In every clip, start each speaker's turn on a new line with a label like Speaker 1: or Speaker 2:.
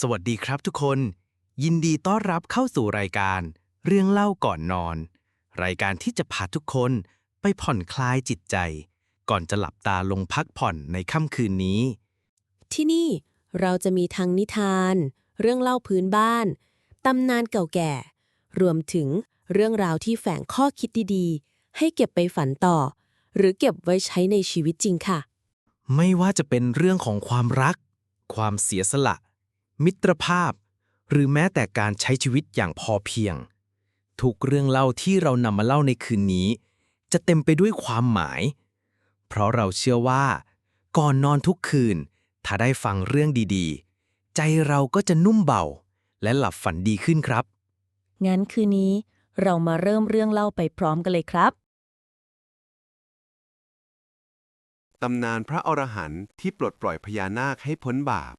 Speaker 1: สวัสดีครับทุกคน ยินดีต้อนรับเข้าสู่รายการ เรื่องเล่าก่อนนอน รายการที่จะพาทุกคนไปผ่อนคลายจิตใจ ก่อนจะหลับตาลงพักผ่อนในค่ำคืนนี้
Speaker 2: ที่นี่เราจะมีทั้งนิทาน เรื่องเล่าพื้นบ้าน ตำนานเก่าแก่ รวมถึงเรื่องราวที่แฝงข้อคิดดีๆ ให้เก็บไปฝันต่อ หรือเก็บไว้ใช้ในชีวิตจริงค่ะ
Speaker 1: ไม่ว่าจะเป็นเรื่องของความรัก ความเสียสละ มิตรภาพ หรือแม้แต่การใช้ชีวิตอย่างพอเพียง ทุกเรื่องเล่าที่เรานำมาเล่าในคืนนี้ จะเต็มไปด้วยความหมาย เพราะเราเชื่อว่า ก่อนนอนทุกคืน ถ้าได้ฟังเรื่องดีๆ ใจเราก็จะนุ่มเบา และหลับฝันดีขึ้นครับ
Speaker 2: งั้นคืนนี้เรามาเริ่มเรื่องเล่าไปพร้อมกันเลยครับ
Speaker 3: ตำนานพระอรหันต์ที่ปลดปล่อยพญานาคให้พ้นบาป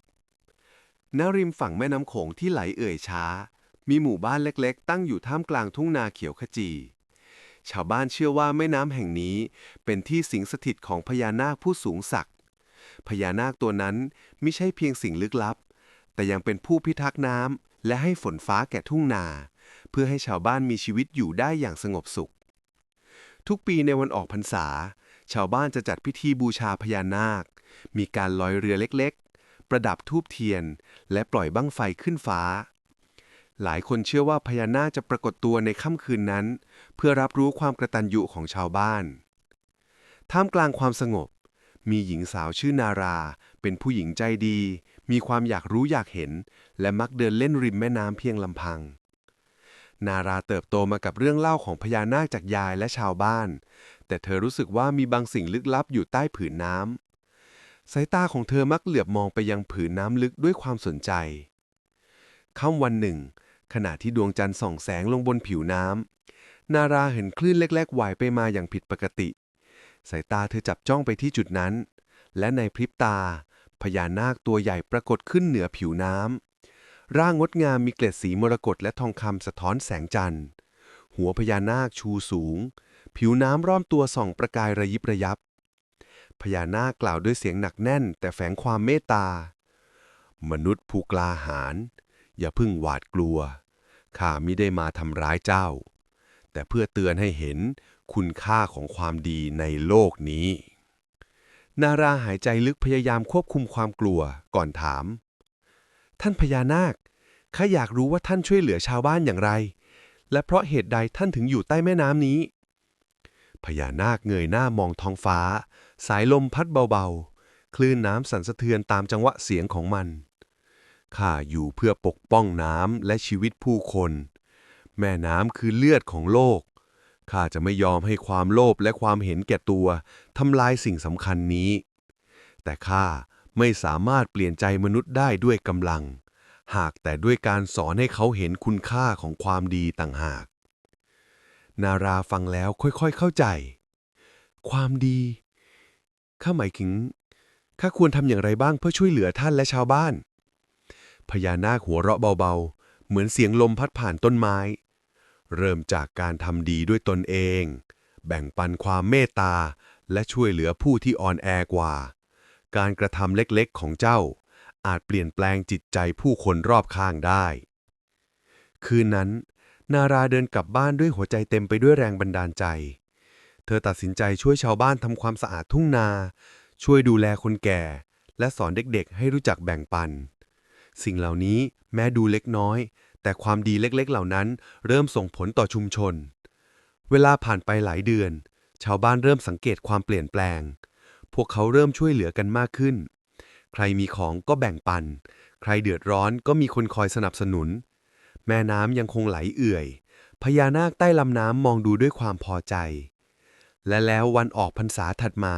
Speaker 3: ณริมฝั่งแม่น้ำโขงที่ไหลเอ่ยช้า มีหมู่บ้านเล็กๆ ตั้งอยู่ท่ามกลางทุ่งนาเขียวขจี ชาวบ้านเชื่อว่าแม่น้ำแห่งนี้เป็นที่สิงสถิตของพญานาคผู้สูงศักดิ์พญานาคตัวนั้นไม่ใช่เพียงสิ่งลึกลับ แต่ยังเป็นผู้พิทักษ์น้ำและให้ฝนฟ้าแก่ทุ่งนา เพื่อให้ชาวบ้านมีชีวิตอยู่ได้อย่างสงบสุข ทุกปีในวันออกพรรษา ชาวบ้านจะจัดพิธีบูชาพญานาค มีการลอยเรือเล็กๆ ประดับทูบเทียน และปล่อยบั้งไฟขึ้นฟ้า หลายคนเชื่อว่าพญานาคจะปรากฏตัวในค่ำคืนนั้น เพื่อรับรู้ความกระตันยูของชาวบ้าน ท่ามกลางความสงบ มีหญิงสาวชื่อนารา เป็นผู้หญิงใจดี มีความอยากรู้อยากเห็น และมักเดินเล่นริมแม่น้ำเพียงลำพังนาราเติบโตมากับเรื่องเล่าของพญานาคจากยายและชาวบ้าน แต่เธอรู้สึกว่ามีบางสิ่งลึกลับอยู่ใต้ผืนน้ำ สายตาของเธอมักเหลือบมองไปยังผืนน้ำลึกด้วยความสนใจค่ำวันหนึ่ง ขณะที่ดวงจันทร์ส่องแสงลงบนผิวน้ำนาราเห็นคลื่นเล็กๆไหวไปมาอย่างผิดปกติ สายตาเธอจับจ้องไปที่จุดนั้น และในพริบตา พญานาคตัวใหญ่ปรากฏขึ้นเหนือผิวน้ำร่างงดงามมีเกล็ดสีมรกตและทองคำสะท้อนแสงจันทร์ หัวพญานาคชูสูง ผิวน้ำร้อมตัวส่องประกายระยิบระยับ พญานาคกล่าวด้วยเสียงหนักแน่น แต่แฝงความเมตตา มนุษย์ผู้กล้าหาญอย่าพึ่งหวาดกลัว ข้ามิได้มาทำร้ายเจ้า แต่เพื่อเตือนให้เห็นคุณค่าของความดีในโลกนี้ นาราหายใจลึกพยายามควบคุมความกลัวก่อนถาม ท่านพญานาค ข้าอยากรู้ว่าท่านช่วยเหลือชาวบ้านอย่างไร และเพราะเหตุใดท่านถึงอยู่ใต้แม่น้ำนี้ พญานาคเงยหน้ามองท้องฟ้า สายลมพัดเบาๆ คลื่นน้ำสั่นสะเทือนตามจังหวะเสียงของมัน ข้าอยู่เพื่อปกป้องน้ำและชีวิตผู้คน แม่น้ำคือเลือดของโลก ข้าจะไม่ยอมให้ความโลภและความเห็นแก่ตัวทำลายสิ่งสำคัญนี้ แต่ข้าไม่สามารถเปลี่ยนใจมนุษย์ได้ด้วยกำลัง หากแต่ด้วยการสอนให้เขาเห็นคุณค่าของความดีต่างหาก นาราฟังแล้วค่อยๆเข้าใจ ความดี ข้าหมายถึง ข้าควรทำอย่างไรบ้างเพื่อช่วยเหลือท่านและชาวบ้าน พญานาคหัวเราะเบาๆ เหมือนเสียงลมพัดผ่านต้นไม้ เริ่มจากการทำดีด้วยตนเอง แบ่งปันความเมตตา และช่วยเหลือผู้ที่อ่อนแอกว่า การกระทำเล็กๆของเจ้า อาจเปลี่ยนแปลงจิตใจผู้คนรอบข้างได้ คืนนั้น นาราเดินกลับบ้านด้วยหัวใจเต็มไปด้วยแรงบันดาลใจ เธอตัดสินใจช่วยชาวบ้านทำความสะอาดทุ่งนา ช่วยดูแลคนแก่ และสอนเด็กๆ ให้รู้จักแบ่งปัน สิ่งเหล่านี้แม้ดูเล็กน้อย แต่ความดีเล็กๆ เหล่านั้น เริ่มส่งผลต่อชุมชน เวลาผ่านไปหลายเดือน ชาวบ้านเริ่มสังเกตความเปลี่ยนแปลง พวกเขาเริ่มช่วยเหลือกันมากขึ้น ใครมีของก็แบ่งปัน ใครเดือดร้อนก็มีคนคอยสนับสนุน แม่น้ำยังคงไหลเอื่อย พญานาคใต้ลำน้ำมองดูด้วยความพอใจ และแล้ววันออกพรรษาถัดมา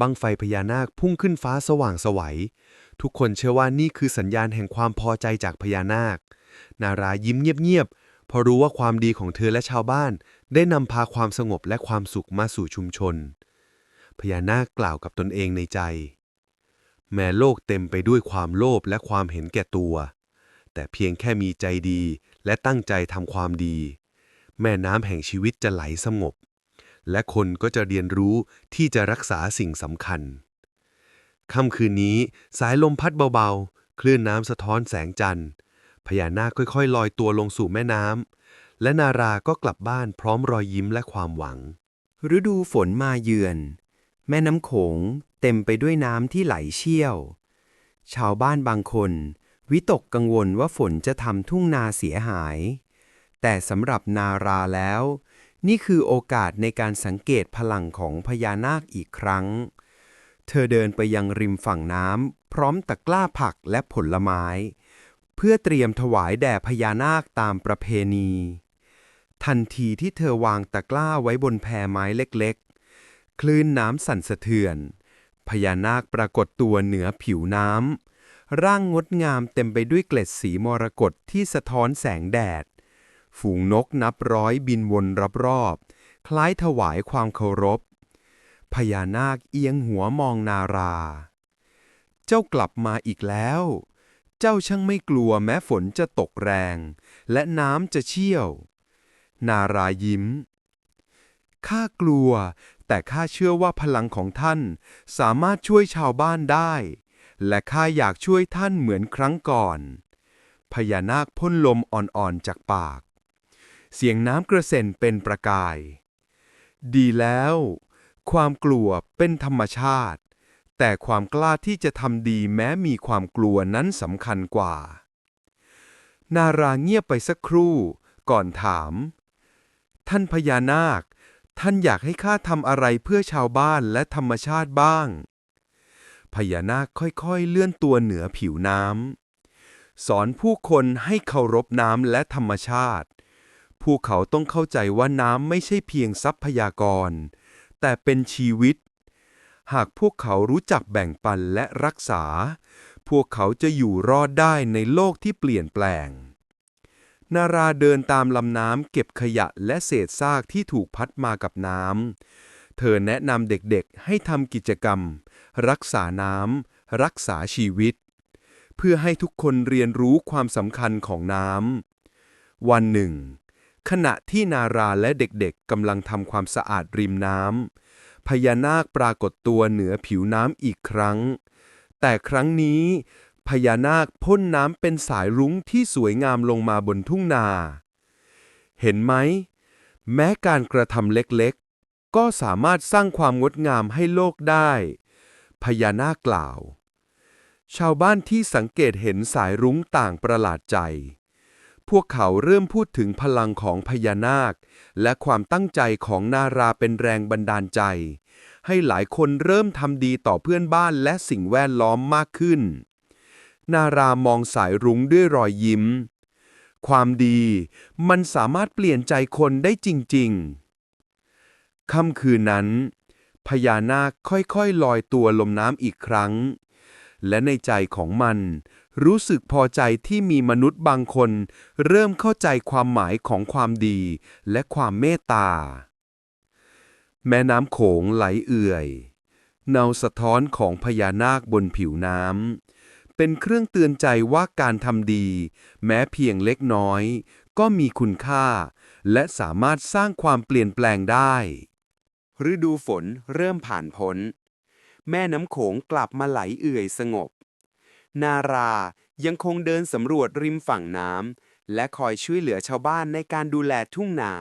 Speaker 3: บังไฟพญานาคพุ่งขึ้นฟ้าสว่างไสวัย ทุกคนเชื่อว่านี่คือสัญญาณแห่งความพอใจจากพญานาค นารายิ้มเงียบๆเพราะรู้ว่าความดีของเธอและชาวบ้าน ได้นำพาความสงบและความสุขมาสู่ชุมชน พญานาคกล่าวกับตนเองในใจ แม้โลกเต็มไปด้วยความโลภและความเห็นแก่ตัว แต่เพียงแค่มีใจดีและตั้งใจทำความดี แม่น้ำแห่งชีวิตจะไหลสงบ และคนก็จะเรียนรู้ที่จะรักษาสิ่งสำคัญค่ำคืนนี้สายลมพัดเบาๆ
Speaker 4: คลื่นน้ำสะท้อนแสงจันทร์พญานาคค่อยๆ ลอยตัวลงสู่แม่น้ำและนาราก็กลับบ้านพร้อมรอยยิ้มและความหวัง
Speaker 3: ฤดูฝนมาเยือน แม่น้ำโขงเต็มไปด้วยน้ำที่ไหลเชี่ยว ชาวบ้านบางคน วิตกกังวลว่าฝนจะทำทุ่งนาเสียหาย แต่สำหรับนาราแล้ว นี่คือโอกาสในการสังเกตพลังของพญานาคอีกครั้ง เธอเดินไปยังริมฝั่งน้ำพร้อมตะกร้าผักและผลไม้ เพื่อเตรียมถวายแด่พญานาคตามประเพณี ทันทีที่เธอวางตะกร้าไว้บนแพไม้เล็กๆ คลื่นน้ำสั่นสะเทือน พญานาคปรากฏตัวเหนือผิวน้ำ ร่างงดงามเต็มไปด้วยเกล็ดสีมรกตที่สะท้อนแสงแดด ฝูงนกนับร้อยบินวนรอบๆ คล้ายถวายความเคารพ พญานาคเอียงหัวมองนารา เจ้ากลับมาอีกแล้ว เจ้าช่างไม่กลัวแม้ฝนจะตกแรง และน้ำจะเชี่ยว นารายิ้ม ข้ากลัว แต่ข้าเชื่อว่าพลังของท่านสามารถช่วยชาวบ้านได้ และข้าอยากช่วยท่านเหมือนครั้งก่อน พญานาคพ่นลมอ่อนๆจากปาก เสียงน้ำกระเซ็นเป็นประกาย ดีแล้ว ความกลัวเป็นธรรมชาติ แต่ความกล้าที่จะทำดีแม้มีความกลัวนั้นสำคัญกว่า นาราเงียบไปสักครู่ ก่อนถาม ท่านพญานาค ท่านอยากให้ข้าทำอะไรเพื่อชาวบ้านและธรรมชาติบ้าง พญานาคค่อยๆเลื่อนตัวเหนือผิวน้ำสอนผู้คนให้เคารพน้ำและธรรมชาติ พวกเขาต้องเข้าใจว่าน้ำไม่ใช่เพียงทรัพยากร แต่เป็นชีวิต หากพวกเขารู้จักแบ่งปันและรักษา พวกเขาจะอยู่รอดได้ในโลกที่เปลี่ยนแปลง นาราเดินตามลำน้ำเก็บขยะและเศษซากที่ถูกพัดมากับน้ำ เธอแนะนำเด็กๆ ให้ทำกิจกรรม รักษาน้ำรักษาชีวิต เพื่อให้ทุกคนเรียนรู้ความสำคัญของน้ำวันหนึ่ง ขณะที่นาราและเด็กๆกำลังทำความสะอาดริมน้ำพญานาคปรากฏตัวเหนือผิวน้ำอีกครั้ง แต่ครั้งนี้พญานาคพ่นน้ำเป็นสายรุ้งที่สวยงามลงมาบนทุ่งนา เห็นไหม แม้การกระทำเล็กๆ ก็สามารถสร้างความงดงามให้โลกได้ พญานาคกล่าว ชาวบ้านที่สังเกตเห็นสายรุ้งต่างประหลาดใจ พวกเขาเริ่มพูดถึงพลังของพญานาค และความตั้งใจของนาราเป็นแรงบันดาลใจ ให้หลายคนเริ่มทำดีต่อเพื่อนบ้านและสิ่งแวดล้อมมากขึ้น นารามองสายรุ้งด้วยรอยยิ้ม ความดีมันสามารถเปลี่ยนใจคนได้จริง ๆ ค่ำคืนนั้น พญานาคค่อยๆลอยตัวลมน้ำอีกครั้ง และในใจของมัน รู้สึกพอใจที่มีมนุษย์บางคน เริ่มเข้าใจความหมายของความดีและความเมตตา แม่น้ำโขงไหลเอื่อย เนาสะท้อนของพญานาคบนผิวน้ำเป็นเครื่องเตือนใจว่าการทำดี แม้เพียงเล็กน้อย ก็มีคุณค่าและสามารถสร้างความเปลี่ยนแปลงได้ ฤดูฝนเริ่มผ่านพ้น แม่น้ำโขงกลับมาไหลเอื่อยสงบ นารายังคงเดินสำรวจริมฝั่งน้ำและคอยช่วยเหลือชาวบ้านในการดูแลทุ่งนา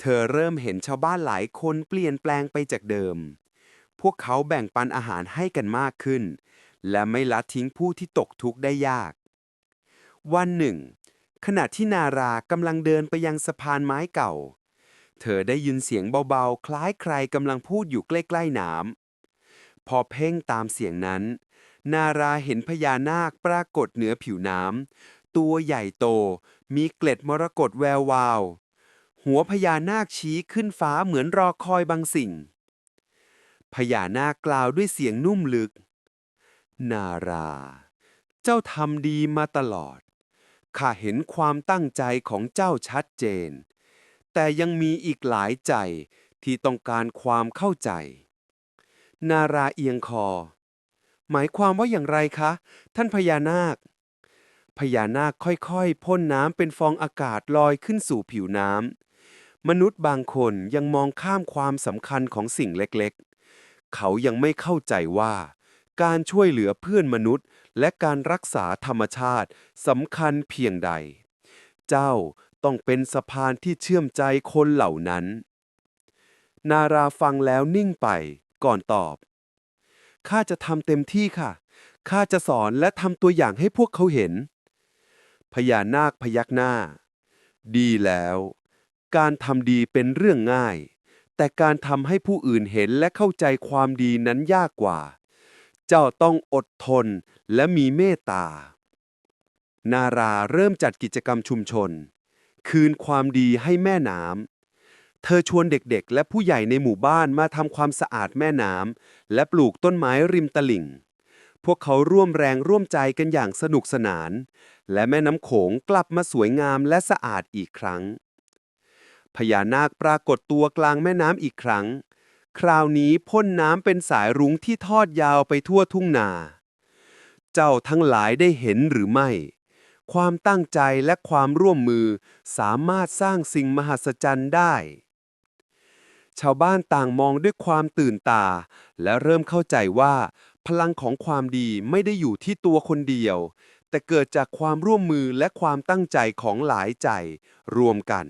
Speaker 3: เธอเริ่มเห็นชาวบ้านหลายคนเปลี่ยนแปลงไปจากเดิม พวกเขาแบ่งปันอาหารให้กันมากขึ้น และไม่ละทิ้งผู้ที่ตกทุกข์ได้ยาก วันหนึ่ง ขณะที่นารากำลังเดินไปยังสะพานไม้เก่า เธอได้ยินเสียงเบาๆ คล้ายใครกำลังพูดอยู่ใกล้ๆน้ำพอเพ่งตามเสียงนั้น นาราเห็นพญานาคปรากฏเหนือผิวน้ำตัวใหญ่โต มีเกล็ดมรกตแวววาว หัวพญานาคชี้ขึ้นฟ้าเหมือนรอคอยบางสิ่ง พญานาคกล่าวด้วยเสียงนุ่มลึก นารา เจ้าทำดีมาตลอดข้าเห็นความตั้งใจของเจ้าชัดเจน แต่ยังมีอีกหลายใจที่ต้องการความเข้าใจ นาราเอียงคอ หมายความว่าอย่างไรคะ ท่านพญานาค พญานาคค่อยๆพ่นน้ำเป็นฟองอากาศลอยขึ้นสู่ผิวน้ำมนุษย์บางคนยังมองข้ามความสำคัญของสิ่งเล็กๆ เขายังไม่เข้าใจว่า
Speaker 4: การช่วยเหลือเพื่อนมนุษย์ และการรักษาธรรมชาติสำคัญเพียงใด เจ้า ต้องเป็นสะพานที่เชื่อมใจคนเหล่านั้น นาราฟังแล้วนิ่งไปก่อนตอบ ข้าจะทำเต็มที่ค่ะ ข้าจะสอนและทำตัวอย่างให้พวกเขาเห็น พญานาคพยักหน้า ดีแล้ว การทำดีเป็นเรื่องง่าย แต่การทำให้ผู้อื่นเห็นและเข้าใจความดีนั้นยากกว่า เจ้าต้องอดทนและมีเมตตา นาราเริ่มจัดกิจกรรมชุมชน คืนความดีให้แม่น้ำ เธอชวนเด็กๆ และผู้ใหญ่ในหมู่บ้านมาทำความสะอาดแม่น้ำ และปลูกต้นไม้ริมตลิ่ง พวกเขาร่วมแรงร่วมใจกันอย่างสนุกสนาน และแม่น้ำโขงกลับมาสวยงามและสะอาดอีกครั้ง พญานาคปรากฏตัวกลางแม่น้ำอีกครั้ง คราวนี้พ่นน้ำเป็นสายรุ้งที่ทอดยาวไปทั่วทุ่งนา เจ้าทั้งหลายได้เห็นหรือไม่ ความตั้งใจและความร่วมมือ สามารถสร้างสิ่งมหัศจรรย์ได้ ชาวบ้านต่างมองด้วยความตื่นตา และเริ่มเข้าใจว่า พลังของความดีไม่ได้อยู่ที่ตัวคนเดียว แต่เกิดจากความร่วมมือและความตั้งใจของหลายใจ รวมกัน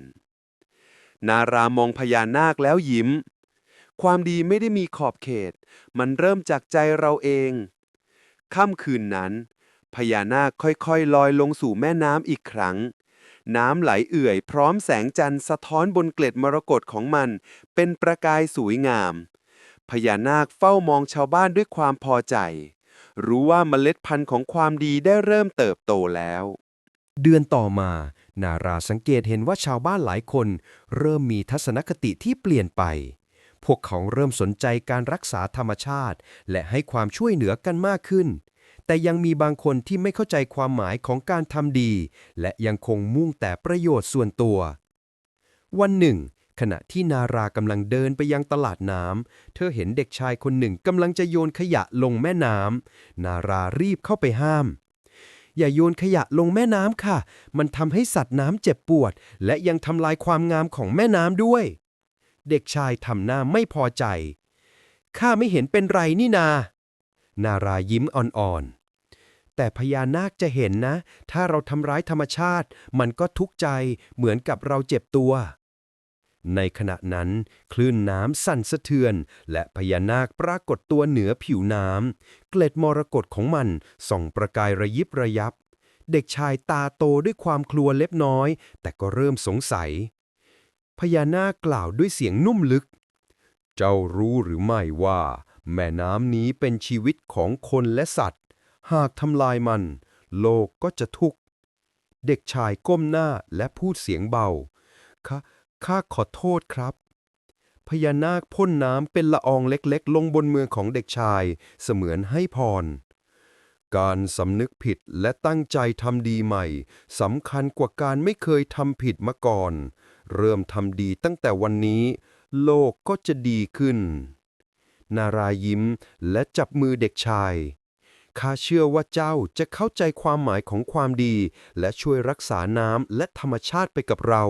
Speaker 4: นารามองพญานาคแล้วยิ้ม ความดีไม่ได้มีขอบเขต มันเริ่มจากใจเราเองค่ำคืนนั้น พญานาคค่อยๆ ลอยลงสู่แม่น้ำอีกครั้ง น้ำไหลเอื่อย พร้อมแสงจันทร์สะท้อนบนเกล็ดมรกตของมัน เป็นประกายสวยงาม พญานาคเฝ้ามองชาวบ้านด้วยความพอใจ รู้ว่าเมล็ดพันธุ์ของความดีได้เริ่มเติบโตแล้ว
Speaker 3: เดือนต่อมา นาราสังเกตเห็นว่าชาวบ้านหลายคน เริ่มมีทัศนคติที่เปลี่ยนไป พวกเขาเริ่มสนใจการรักษาธรรมชาติ และให้ความช่วยเหลือกันมากขึ้น แต่ยังมีบางคนที่ไม่เข้าใจความหมายของการทำดี และยังคงมุ่งแต่ประโยชน์ส่วนตัว วันหนึ่ง ขณะที่นารากำลังเดินไปยังตลาดน้ำเธอเห็นเด็กชายคนหนึ่งกำลังจะโยนขยะลงแม่น้ำนารารีบเข้าไปห้าม อย่าโยนขยะลงแม่น้ำค่ะ มันทำให้สัตว์น้ำเจ็บปวด และยังทำลายความงามของแม่น้ำด้วย เด็กชายทำหน้าไม่พอใจข้าไม่เห็นเป็นไรนี่นา นารายิ้มอ่อนๆ แต่พญานาคจะเห็นนะ ถ้าเราทำร้ายธรรมชาติ มันก็ทุกข์ใจเหมือนกับเราเจ็บตัว ในขณะนั้นคลื่นน้ำสั่นสะเทือน และพญานาคปรากฏตัวเหนือผิวน้ำเกล็ดมรกตของมันส่องประกายระยิบระยับ เด็กชายตาโตด้วยความกลัวเล็บน้อย แต่ก็เริ่มสงสัย พญานาคกล่าวด้วยเสียงนุ่มลึก เจ้ารู้หรือไม่ว่า แม่น้ำนี้เป็นชีวิตของคนและสัตว์ หากทำลายมัน โลกก็จะทุกข์ เด็กชายก้มหน้าและพูดเสียงเบาข้าข้าขอโทษครับ พญานาคพ่นน้ำเป็นละอองเล็กๆ ลงบนมือของเด็กชายเสมือนให้พร การสำนึกผิดและตั้งใจทำดีใหม่สำคัญกว่าการไม่เคยทำผิดมาก่อน เริ่มทำดีตั้งแต่วันนี้ โลกก็จะดีขึ้น นารายิ้มและจับมือเด็กชาย ข้าเชื่อว่าเจ้าจะเข้าใจความหมายของความดี และช่วยรักษาน้ำและธรรมชาติไปกับเรา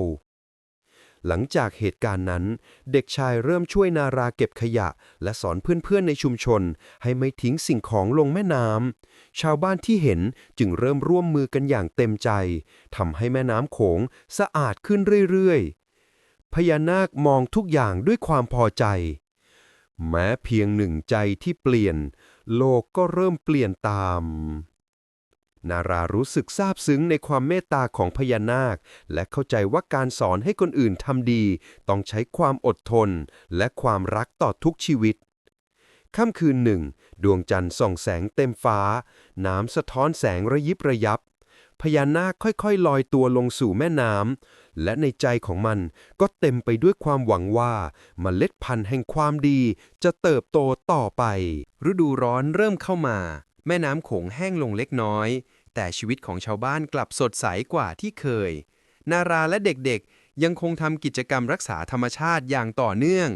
Speaker 3: หลังจากเหตุการณ์นั้น เด็กชายเริ่มช่วยนาราเก็บขยะ และสอนเพื่อนๆในชุมชน ให้ไม่ทิ้งสิ่งของลงแม่น้ำชาวบ้านที่เห็นจึงเริ่มร่วมมือกันอย่างเต็มใจทำให้แม่น้ำโขงสะอาดขึ้นเรื่อยๆพญานาคมองทุกอย่างด้วยความพอใจ แม้เพียงหนึ่งใจที่เปลี่ยน โลกก็เริ่มเปลี่ยนตาม นารารู้สึกซาบซึ้งในความเมตตาของพญานาค และเข้าใจว่าการสอนให้คนอื่นทำดี ต้องใช้ความอดทน และความรักต่อทุกชีวิตค่ำคืนหนึ่ง ดวงจันทร์ส่องแสงเต็มฟ้า น้ำสะท้อนแสงระยิบระยับ พญานาคค่อยๆ ลอยตัวลงสู่แม่น้ำและในใจของมันก็เต็มไปด้วยความหวังว่าเมล็ดพันธุ์แห่งความดีจะเติบโตต่อไป ฤดูร้อนเริ่มเข้ามา แม่น้ำโขงแห้งลงเล็กน้อย แต่ชีวิตของชาวบ้านกลับสดใสกว่าที่เคย นาราและเด็กๆ ยังคงทำกิจกรรมรักษาธรรมชาติอย่างต่อเนื่อง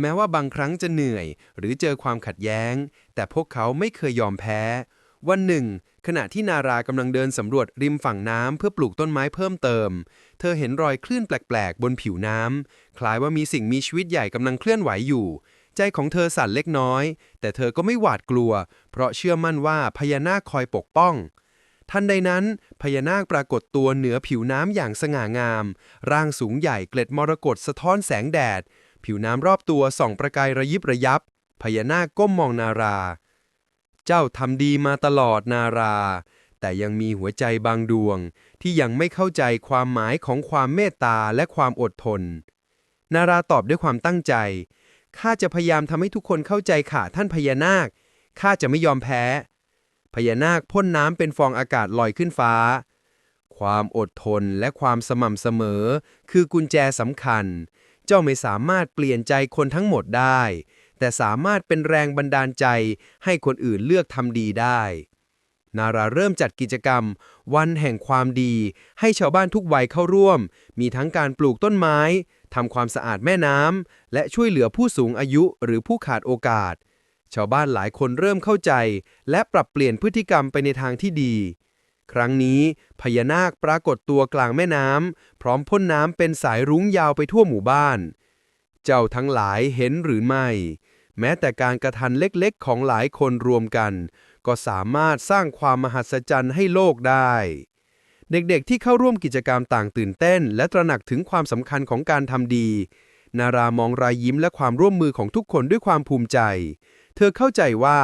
Speaker 3: แม้ว่าบางครั้งจะเหนื่อย หรือเจอความขัดแย้ง แต่พวกเขาไม่เคยยอมแพ้ วันหนึ่ง ขณะที่นารากำลังเดินสำรวจริมฝั่งน้ำเพื่อปลูกต้นไม้เพิ่มเติม เธอเห็นรอยคลื่นแปลกๆ บนผิวน้ำ คล้ายว่ามีสิ่งมีชีวิตใหญ่กำลังเคลื่อนไหวอยู่ ใจของเธอสั่นเล็กน้อย แต่เธอก็ไม่หวาดกลัว เพราะเชื่อมั่นว่าพญานาคคอยปกป้อง ทันใดนั้นพญานาคปรากฏตัวเหนือผิวน้ำอย่างสง่างาม ร่างสูงใหญ่เกล็ดมรกตสะท้อนแสงแดด ผิวน้ำรอบตัวส่องประกายระยิบระยับพญานาคก้มมองนารา เจ้าทำดีมาตลอดนารา แต่ยังมีหัวใจบางดวง ที่ยังไม่เข้าใจความหมายของความเมตตาและความอดทน นาราตอบด้วยความตั้งใจ ข้าจะพยายามทำให้ทุกคนเข้าใจข่าท่านพญานาค ข้าจะไม่ยอมแพ้ พญานาคพ่นน้ำเป็นฟองอากาศลอยขึ้นฟ้า ความอดทนและความสม่ำเสมอ คือกุญแจสำคัญ เจ้าไม่สามารถเปลี่ยนใจคนทั้งหมดได้ แต่สามารถเป็นแรงบันดาลใจให้คนอื่นเลือกทำดีได้ นาราเริ่มจัดกิจกรรม วันแห่งความดี ให้ชาวบ้านทุกวัยเข้าร่วม มีทั้งการปลูกต้นไม้ทำความสะอาดแม่น้ำและช่วยเหลือผู้สูงอายุหรือผู้ขาดโอกาส ชาวบ้านหลายคนเริ่มเข้าใจ และปรับเปลี่ยนพฤติกรรมไปในทางที่ดี ครั้งนี้พญานาคปรากฏตัวกลางแม่น้ำพร้อมพ่นน้ำเป็นสายรุ้งยาวไปทั่วหมู่บ้าน เจ้าทั้งหลายเห็นหรือไม่ แม้แต่การกระทันเล็กๆ ของหลายคนรวมกัน ก็สามารถสร้างความมหัศจรรย์ให้โลกได้ เด็กๆที่เข้าร่วมกิจกรรมต่างตื่นเต้น และตระหนักถึงความสำคัญของการทำดี นารามองรายยิ้มและความร่วมมือของทุกคนด้วยความภูมิใจ เธอเข้าใจว่า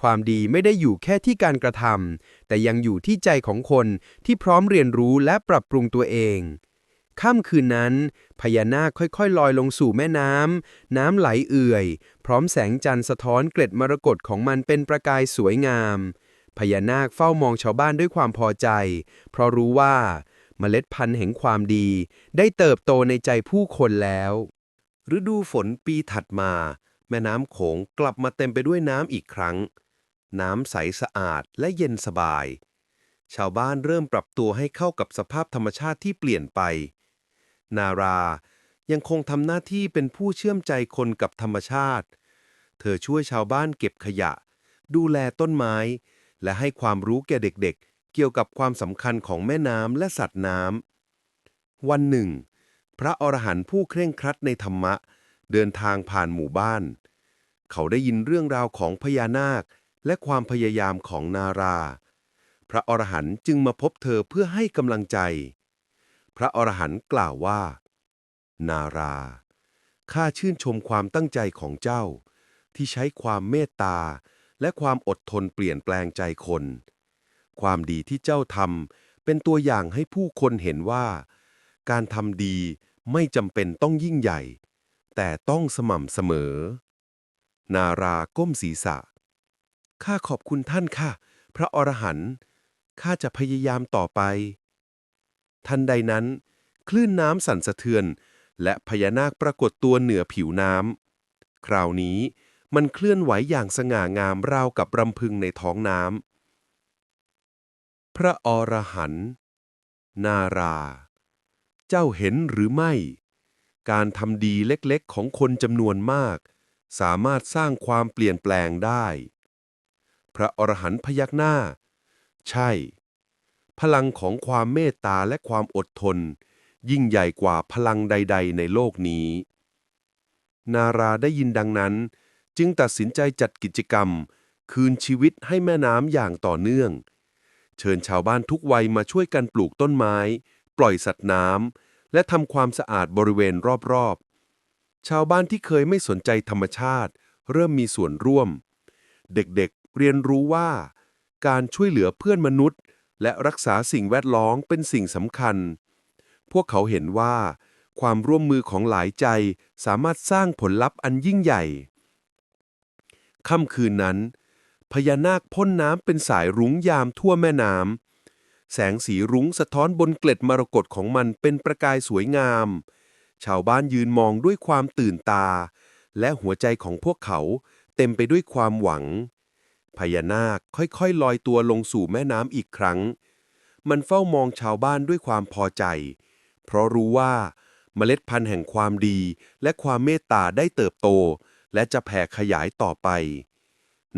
Speaker 3: ความดีไม่ได้อยู่แค่ที่การกระทำแต่ยังอยู่ที่ใจของคนที่พร้อมเรียนรู้และปรับปรุงตัวเอง ค่ำคืนนั้น พญานาคค่อยๆ ลอยลงสู่แม่น้ำ น้ำไหลเอื่อย พร้อมแสงจันทร์สะท้อนเกล็ดมรกตของมันเป็นประกายสวยงาม พญานาคเฝ้ามองชาวบ้านด้วยความพอใจ เพราะรู้ว่า เมล็ดพันธุ์แห่งความดี ได้เติบโตในใจผู้คนแล้ว ฤดูฝนปีถัดมา แม่น้ำโขงกลับมาเต็มไปด้วยน้ำอีกครั้ง น้ำใสสะอาดและเย็นสบายชาวบ้านเริ่มปรับตัวให้เข้ากับสภาพธรรมชาติที่เปลี่ยนไป นารา ยังคงทำหน้าที่เป็นผู้เชื่อมใจคนกับธรรมชาติ เธอช่วยชาวบ้านเก็บขยะ ดูแลต้นไม้ และให้ความรู้แก่เด็กๆเกี่ยวกับความสำคัญของแม่น้ำและสัตว์น้ำ วันหนึ่ง พระอรหันต์ผู้เคร่งครัดในธรรมะ เดินทางผ่านหมู่บ้าน เขาได้ยินเรื่องราวของพญานาคและความพยายามของนารา พระอรหันต์จึงมาพบเธอเพื่อให้กำลังใจ พระอรหันต์กล่าวว่า นารา ข้าชื่นชมความตั้งใจของเจ้า ที่ใช้ความเมตตา และความอดทนเปลี่ยนแปลงใจคน ความดีที่เจ้าทำเป็นตัวอย่างให้ผู้คนเห็นว่า การทำดีไม่จำเป็นต้องยิ่งใหญ่ แต่ต้องสม่ำเสมอ นาราก้มศีรษะ ข้าขอบคุณท่านค่ะ พระอรหันต์ข้าจะพยายามต่อไป ทันใดนั้น คลื่นน้ำสั่นสะเทือน และพญานาคปรากฏตัวเหนือผิวน้ำคราวนี้มันเคลื่อนไหวอย่างสง่างามราวกับรำพึงในท้องน้ำพระอรหันต์นารา เจ้าเห็นหรือไม่ การทำดีเล็กๆของคนจำนวนมาก สามารถสร้างความเปลี่ยนแปลงได้ พระอรหันต์พยักหน้า ใช่ พลังของความเมตตาและความอดทน ยิ่งใหญ่กว่าพลังใด ๆ ในโลกนี้ นาราได้ยินดังนั้น จึงตัดสินใจจัดกิจกรรม คืนชีวิตให้แม่น้ำอย่างต่อเนื่อง เชิญชาวบ้านทุกวัยมาช่วยกันปลูกต้นไม้ ปล่อยสัตว์น้ำและทำความสะอาดบริเวณรอบๆ ชาวบ้านที่เคยไม่สนใจธรรมชาติ เริ่มมีส่วนร่วม เด็กๆเรียนรู้ว่า การช่วยเหลือเพื่อนมนุษย์ และรักษาสิ่งแวดล้อมเป็นสิ่งสำคัญ พวกเขาเห็นว่า ความร่วมมือของหลายใจสามารถสร้างผลลัพธ์อันยิ่งใหญ่ ค่ำคืนนั้น พญานาคพ่นน้ำเป็นสายรุ้งยามทั่วแม่น้ำแสงสีรุ้งสะท้อนบนเกล็ดมรกตของมันเป็นประกายสวยงาม ชาวบ้านยืนมองด้วยความตื่นตา และหัวใจของพวกเขาเต็มไปด้วยความหวัง พญานาคค่อยๆลอยตัวลงสู่แม่น้ำอีกครั้ง มันเฝ้ามองชาวบ้านด้วยความพอใจ เพราะรู้ว่าเมล็ดพันธุ์แห่งความดีและความเมตตาได้เติบโต และจะแผ่ขยายต่อไป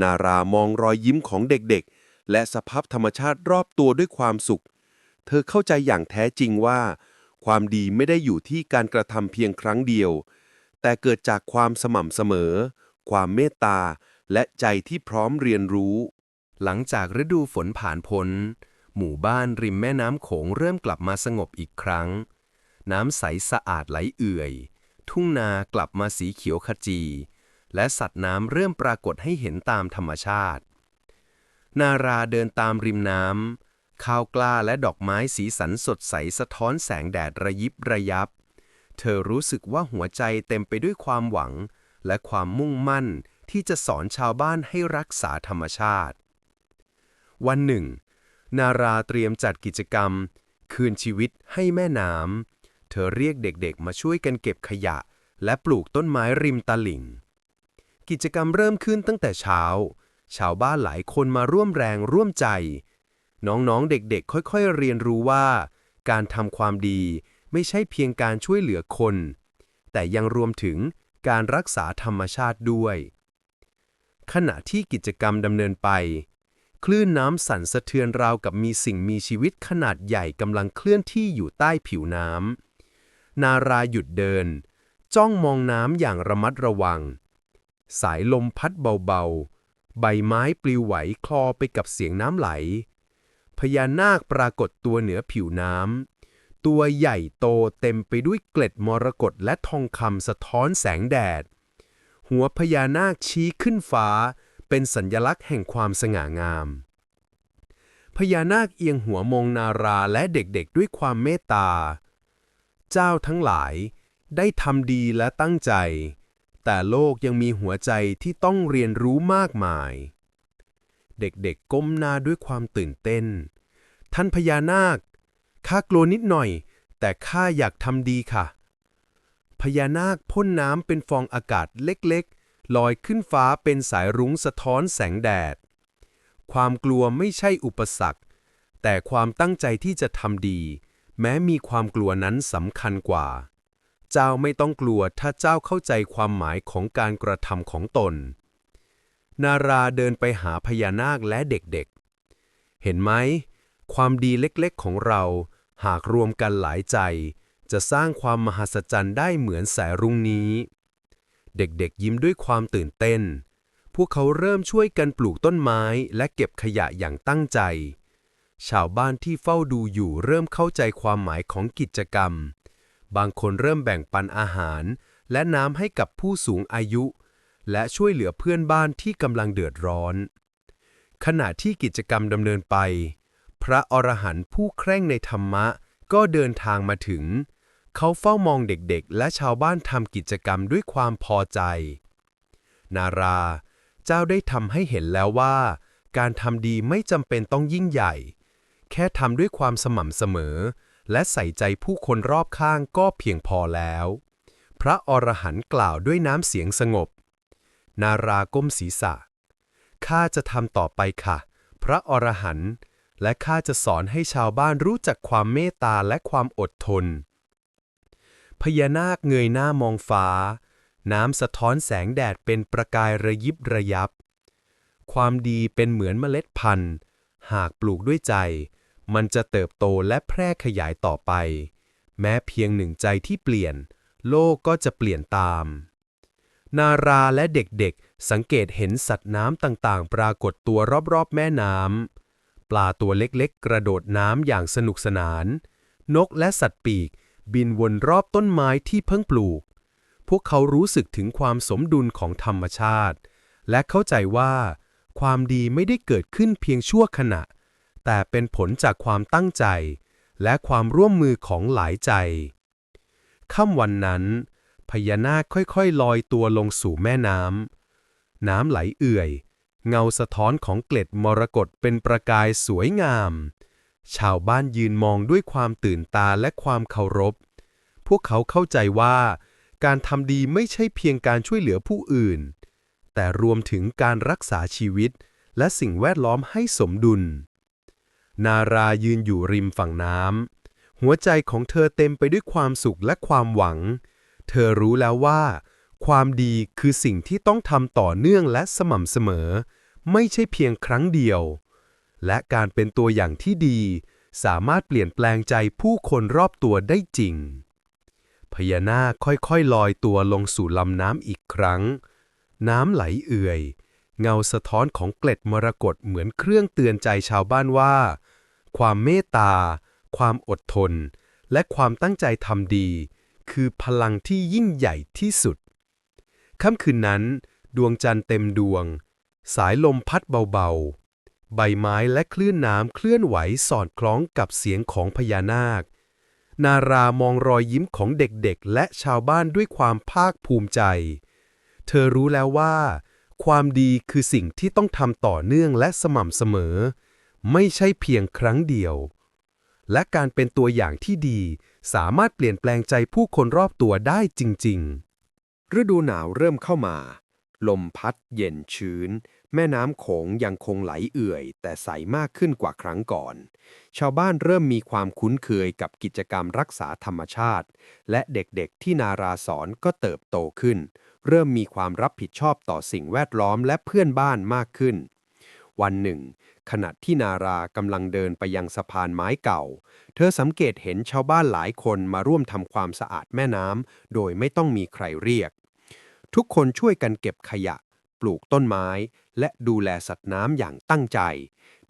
Speaker 3: นารามองรอยยิ้มของเด็กๆ และสภาพธรรมชาติรอบตัวด้วยความสุข เธอเข้าใจอย่างแท้จริงว่า ความดีไม่ได้อยู่ที่การกระทำเพียงครั้งเดียว แต่เกิดจากความสม่ำเสมอ
Speaker 4: ความเมตตา และใจที่พร้อมเรียนรู้
Speaker 3: หลังจากฤดูฝนผ่านพ้น หมู่บ้านริมแม่น้ำโขงเริ่มกลับมาสงบอีกครั้ง น้ำใสสะอาดไหลเอื่อย ทุ่งนากลับมาสีเขียวขจี และสัตว์น้ำเริ่มปรากฏให้เห็นตามธรรมชาติ นาราเดินตามริมน้ำข้าวกล้าและดอกไม้สีสันสดใสสะท้อนแสงแดดระยิบระยับ เธอรู้สึกว่าหัวใจเต็มไปด้วยความหวัง และความมุ่งมั่น ที่จะสอนชาวบ้านให้รักษาธรรมชาติ วันหนึ่ง นาราเตรียมจัดกิจกรรม คืนชีวิตให้แม่น้ำ เธอเรียกเด็กๆ มาช่วยกันเก็บขยะ และปลูกต้นไม้ริมตลิ่ง กิจกรรมเริ่มขึ้นตั้งแต่เช้า ชาวบ้านหลายคนมาร่วมแรงร่วมใจ น้องๆ เด็กๆ ค่อยๆ เรียนรู้ว่า การทำความดีไม่ใช่เพียงการช่วยเหลือคน แต่ยังรวมถึงการรักษาธรรมชาติด้วย ขณะที่กิจกรรมดำเนินไป คลื่นน้ำสั่นสะเทือนราวกับมีสิ่งมีชีวิตขนาดใหญ่กำลังเคลื่อนที่อยู่ใต้ผิวน้ำนาราหยุดเดิน จ้องมองน้ำอย่างระมัดระวัง สายลมพัดเบาๆ ใบไม้ปลิวไหวคลอไปกับเสียงน้ำไหล พญานาคปรากฏตัวเหนือผิวน้ำตัวใหญ่โตเต็มไปด้วยเกล็ดมรกตและทองคำสะท้อนแสงแดด หัวพญานาคชี้ขึ้นฟ้า เป็นสัญลักษณ์แห่งความสง่างาม พญานาคเอียงหัวมองนาราและเด็กๆด้วยความเมตตา เจ้าทั้งหลายได้ทำดีและตั้งใจ แต่โลกยังมีหัวใจที่ต้องเรียนรู้มากมาย เด็กๆก้มหน้าด้วยความตื่นเต้น ท่านพญานาคข้ากลัวนิดหน่อย แต่ข้าอยากทำดีค่ะ พญานาคพ่นน้ำเป็นฟองอากาศเล็กๆ ลอยขึ้นฟ้าเป็นสายรุ้งสะท้อนแสงแดด ความกลัวไม่ใช่อุปสรรค แต่ความตั้งใจที่จะทำดี แม้มีความกลัวนั้นสำคัญกว่า เจ้าไม่ต้องกลัวถ้าเจ้าเข้าใจความหมายของการกระทำของตน นาราเดินไปหาพญานาคและเด็กๆ เห็นไหม ความดีเล็กๆของเราหากรวมกันหลายใจ จะสร้างความมหัศจรรย์ได้เหมือนแสงรุ่งนี้ เด็กๆยิ้มด้วยความตื่นเต้น พวกเขาเริ่มช่วยกันปลูกต้นไม้และเก็บขยะอย่างตั้งใจ ชาวบ้านที่เฝ้าดูอยู่เริ่มเข้าใจความหมายของกิจกรรม บางคนเริ่มแบ่งปันอาหาร และน้ำให้กับผู้สูงอายุ และช่วยเหลือเพื่อนบ้านที่กำลังเดือดร้อน ขณะที่กิจกรรมดำเนินไป พระอรหันต์ผู้แคร่งในธรรมะก็เดินทางมาถึง เขาเฝ้ามองเด็กๆ และชาวบ้านทำกิจกรรมด้วยความพอใจ นารา เจ้าได้ทำให้เห็นแล้วว่า การทำดีไม่จำเป็นต้องยิ่งใหญ่ แค่ทำด้วยความสม่ำเสมอ และใส่ใจผู้คนรอบข้างก็เพียงพอแล้ว พระอรหันต์กล่าวด้วยน้ำเสียงสงบ นาราก้มศีรษะ ข้าจะทำต่อไปค่ะ พระอรหันต์และข้าจะสอนให้ชาวบ้านรู้จักความเมตตาและความอดทน พญานาคเงยหน้ามองฟ้า น้ำสะท้อนแสงแดดเป็นประกายระยิบระยับ ความดีเป็นเหมือนเมล็ดพันธุ์ หากปลูกด้วยใจ มันจะเติบโตและแพร่ขยายต่อไป แม้เพียงหนึ่งใจที่เปลี่ยน โลกก็จะเปลี่ยนตาม นาราและเด็กๆ สังเกตเห็นสัตว์น้ำต่างๆ ปรากฏตัวรอบๆ แม่น้ำปลาตัวเล็กๆ กระโดดน้ำอย่างสนุกสนาน นกและสัตว์ปีก บินวนรอบต้นไม้ที่เพิ่งปลูก พวกเขารู้สึกถึงความสมดุลของธรรมชาติ และเข้าใจว่า ความดีไม่ได้เกิดขึ้นเพียงชั่วขณะ แต่เป็นผลจากความตั้งใจ และความร่วมมือของหลายใจค่ำวันนั้น พญานาคค่อยๆ ลอยตัวลงสู่แม่น้ำ น้ำไหลเอื่อย เงาสะท้อนของเกล็ดมรกตเป็นประกายสวยงาม ชาวบ้านยืนมองด้วยความตื่นตาและความเคารพ พวกเขาเข้าใจว่า การทำดีไม่ใช่เพียงการช่วยเหลือผู้อื่น แต่รวมถึงการรักษาชีวิต และสิ่งแวดล้อมให้สมดุล นารายืนอยู่ริมฝั่งน้ำหัวใจของเธอเต็มไปด้วยความสุขและความหวัง เธอรู้แล้วว่า ความดีคือสิ่งที่ต้องทำต่อเนื่องและสม่ำเสมอ ไม่ใช่เพียงครั้งเดียว และการเป็นตัวอย่างที่ดี สามารถเปลี่ยนแปลงใจผู้คนรอบตัวได้จริง พญานาคค่อยๆลอยตัวลงสู่ลำน้ำอีกครั้ง
Speaker 5: น้ำไหลเอื่อย เงาสะท้อนของเกล็ดมรกตเหมือนเครื่องเตือนใจชาวบ้านว่า ความเมตตา ความอดทน และความตั้งใจทำดี คือพลังที่ยิ่งใหญ่ที่สุดค่ำคืนนั้น ดวงจันทร์เต็มดวง สายลมพัดเบาๆ ใบไม้และคลื่นน้ำเคลื่อนไหวสอดคล้องกับเสียงของพญานาค นารามองรอยยิ้มของเด็กๆ และชาวบ้านด้วยความภาคภูมิใจ เธอรู้แล้วว่า ความดีคือสิ่งที่ต้องทำต่อเนื่องและสม่ำเสมอ ไม่ใช่เพียงครั้งเดียว และการเป็นตัวอย่างที่ดี สามารถเปลี่ยนแปลงใจผู้คนรอบตัวได้จริง ๆ
Speaker 3: ฤดูหนาวเริ่มเข้ามา ลมพัดเย็นชื้น แม่น้ำโขงยังคงไหลเอื่อย แต่ใสมากขึ้นกว่าครั้งก่อน ชาวบ้านเริ่มมีความคุ้นเคยกับกิจกรรมรักษาธรรมชาติ และเด็กๆที่นาราสอนก็เติบโตขึ้น เริ่มมีความรับผิดชอบต่อสิ่งแวดล้อมและเพื่อนบ้านมากขึ้น วันหนึ่ง ขณะที่นารากำลังเดินไปยังสะพานไม้เก่า เธอสังเกตเห็นชาวบ้านหลายคนมาร่วมทำความสะอาดแม่น้ำโดยไม่ต้องมีใครเรียกทุกคนช่วยกันเก็บขยะ ปลูกต้นไม้ และดูแลสัตว์น้ำอย่างตั้งใจ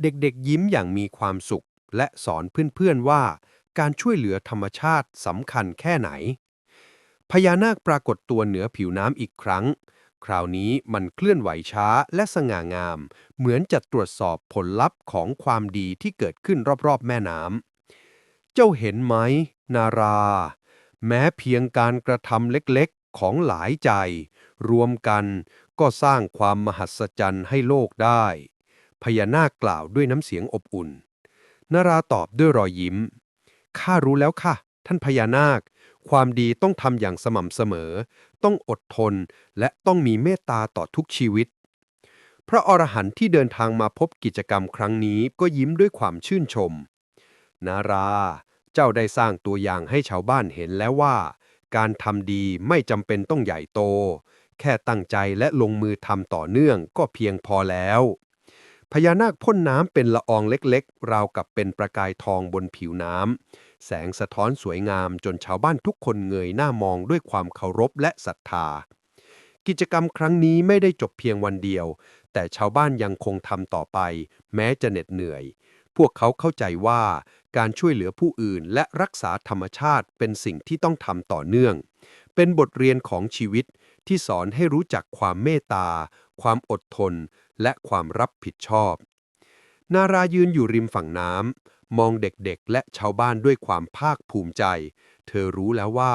Speaker 3: เด็กๆยิ้มอย่างมีความสุข และสอนเพื่อนๆว่า การช่วยเหลือธรรมชาติสำคัญแค่ไหน พญานาคปรากฏตัวเหนือผิวน้ำอีกครั้ง คราวนี้มันเคลื่อนไหวช้าและสง่างาม เหมือนจะตรวจสอบผลลัพธ์ของความดีที่เกิดขึ้นรอบๆแม่น้ำเจ้าเห็นไหม นารา แม้เพียงการกระทำเล็กๆของหลายใจ รวมกัน ก็สร้างความมหัศจรรย์ให้โลกได้ พญานาคกล่าวด้วยน้ำเสียงอบอุ่น นาราตอบด้วยรอยยิ้ม ข้ารู้แล้วค่ะ ท่านพญานาค ความดีต้องทำอย่างสม่ำเสมอ ต้องอดทน และต้องมีเมตตาต่อทุกชีวิต พระอรหันต์ที่เดินทางมาพบกิจกรรมครั้งนี้ก็ยิ้มด้วยความชื่นชม นารา เจ้าได้สร้างตัวอย่างให้ชาวบ้านเห็นแล้วว่า การทำดีไม่จำเป็นต้องใหญ่โต แค่ตั้งใจและลงมือทำต่อเนื่องก็เพียงพอแล้ว พญานาคพ่นน้ำเป็นละอองเล็กๆ ราวกับเป็นประกายทองบนผิวน้ำ แสงสะท้อนสวยงามจนชาวบ้านทุกคนเงยหน้ามองด้วยความเคารพและศรัทธา กิจกรรมครั้งนี้ไม่ได้จบเพียงวันเดียว แต่ชาวบ้านยังคงทำต่อไป แม้จะเหน็ดเหนื่อย พวกเขาเข้าใจว่าการช่วยเหลือผู้อื่นและรักษาธรรมชาติเป็นสิ่งที่ต้องทำต่อเนื่อง เป็นบทเรียนของชีวิต ที่สอนให้รู้จักความเมตตา ความอดทน และความรับผิดชอบ นารายืนอยู่ริมฝั่งน้ำมองเด็กๆ และชาวบ้านด้วยความภาคภูมิใจ เธอรู้แล้วว่า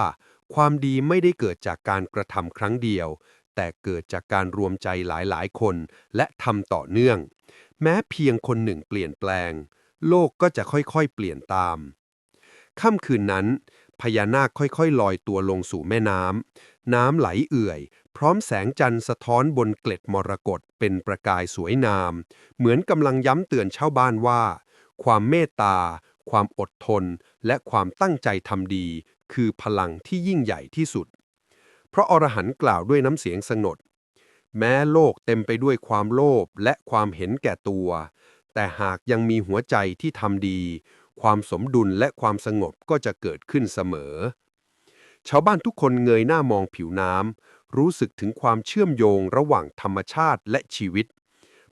Speaker 3: ความดีไม่ได้เกิดจากการกระทำครั้งเดียว แต่เกิดจากการรวมใจหลายๆ คนและทำต่อเนื่อง แม้เพียงคนหนึ่งเปลี่ยนแปลง โลกก็จะค่อยๆ เปลี่ยนตาม ค่ำคืนนั้นพญานาคค่อยๆ ลอยตัวลงสู่แม่น้ำ น้ำไหลเอื่อย พร้อมแสงจันทร์สะท้อนบนเกล็ดมรกตเป็นประกายสวยงาม เหมือนกำลังย้ำเตือนชาวบ้านว่า ความเมตตา ความอดทน และความตั้งใจทำดี คือพลังที่ยิ่งใหญ่ที่สุดเพราะอรหันต์กล่าวด้วยน้ำเสียงสงบแม้โลกเต็มไปด้วยความโลภและความเห็นแก่ตัว แต่หากยังมีหัวใจที่ทำดี ความสมดุลและความสงบก็จะเกิดขึ้นเสมอ ชาวบ้านทุกคนเงยหน้ามองผิวน้ำรู้สึกถึงความเชื่อมโยงระหว่างธรรมชาติและชีวิต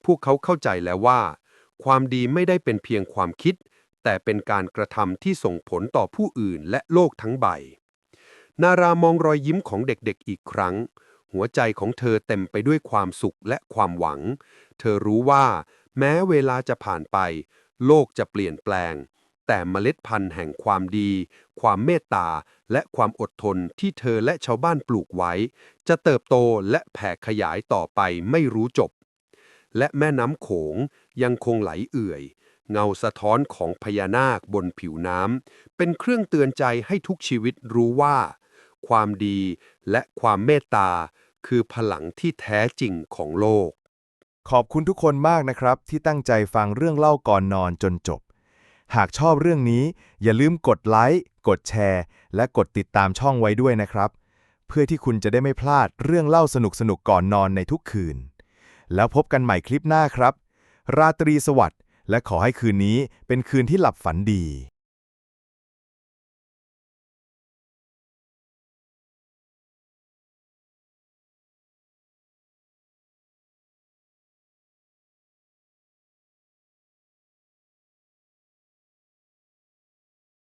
Speaker 3: พวกเขาเข้าใจแล้วว่า ความดีไม่ได้เป็นเพียงความคิด แต่เป็นการกระทำที่ส่งผลต่อผู้อื่นและโลกทั้งใบ นารามองรอยยิ้มของเด็กๆอีกครั้ง หัวใจของเธอเต็มไปด้วยความสุขและความหวัง เธอรู้ว่า แม้เวลาจะผ่านไป โลกจะเปลี่ยนแปลง แต่เมล็ดพันธุ์แห่งความดี ความเมตตา และความอดทนที่เธอและชาวบ้านปลูกไว้ จะเติบโตและแผ่ขยายต่อไปไม่รู้จบ และแม่น้ำโขงยังคงไหลเอื่อย เงาสะท้อนของพญานาคบนผิวน้ำเป็นเครื่องเตือนใจให้ทุกชีวิตรู้ว่า ความดีและความเมตตา คือพลังที่แท้จริงของโลก
Speaker 6: ขอบคุณทุกคนมากนะครับ ที่ตั้งใจฟังเรื่องเล่าก่อนนอนจนจบ หากชอบเรื่องนี้ อย่าลืมกดไลค์ กดแชร์ และกดติดตามช่องไว้ด้วยนะครับ เพื่อที่คุณจะได้ไม่พลาดเรื่องเล่าสนุกๆก่อนนอนในทุกคืน แล้วพบกันใหม่คลิปหน้าครับ ราตรีสวัสดิ์และขอให้คืนนี้เป็นคืนที่หลับฝันดี